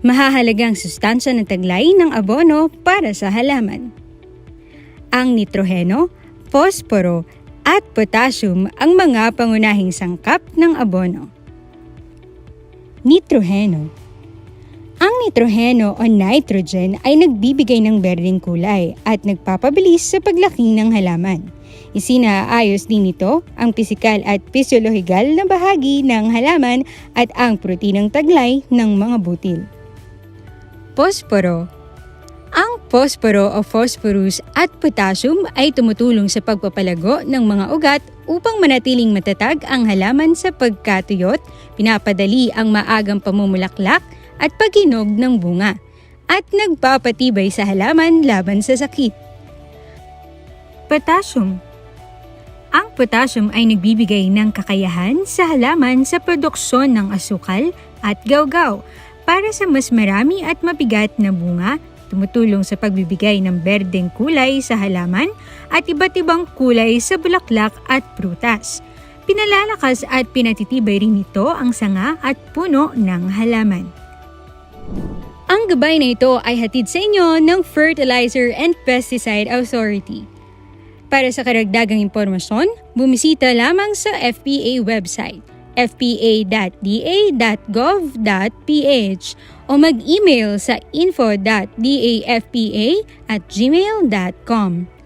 mahahalagang sustansya ng taglay ng abono para sa halaman. Ang nitroheno, posporo, at potassium ang mga pangunahing sangkap ng abono. Nitroheno Ang nitroheno o nitrogen ay nagbibigay ng berdeng kulay at nagpapabilis sa paglaki ng halaman. Isinaayos din nito ang pisikal at pisyolohikal na bahagi ng halaman at ang proteinang taglay ng mga butil. Posporo Ang posporo o phosphorus at potassium ay tumutulong sa pagpapalago ng mga ugat upang manatiling matatag ang halaman sa pagkatuyot, pinapadali ang maagang pamumulaklak at paghinog ng bunga, at nagpapatibay sa halaman laban sa sakit. Potassium ang potassium ay nagbibigay ng kakayahan sa halaman sa produksyon ng asukal at gawgaw para sa mas marami at mabigat na bunga, tumutulong sa pagbibigay ng berdeng kulay sa halaman at iba't ibang kulay sa bulaklak at prutas. Pinalalakas at pinatitibay rin nito ang sanga at puno ng halaman. Ang gabay na ito ay hatid sa inyo ng Fertilizer and Pesticide Authority. Para sa karagdagang impormasyon, bumisita lamang sa FPA website fpa.da.gov.ph o mag-email sa info.dafpa at gmail.com.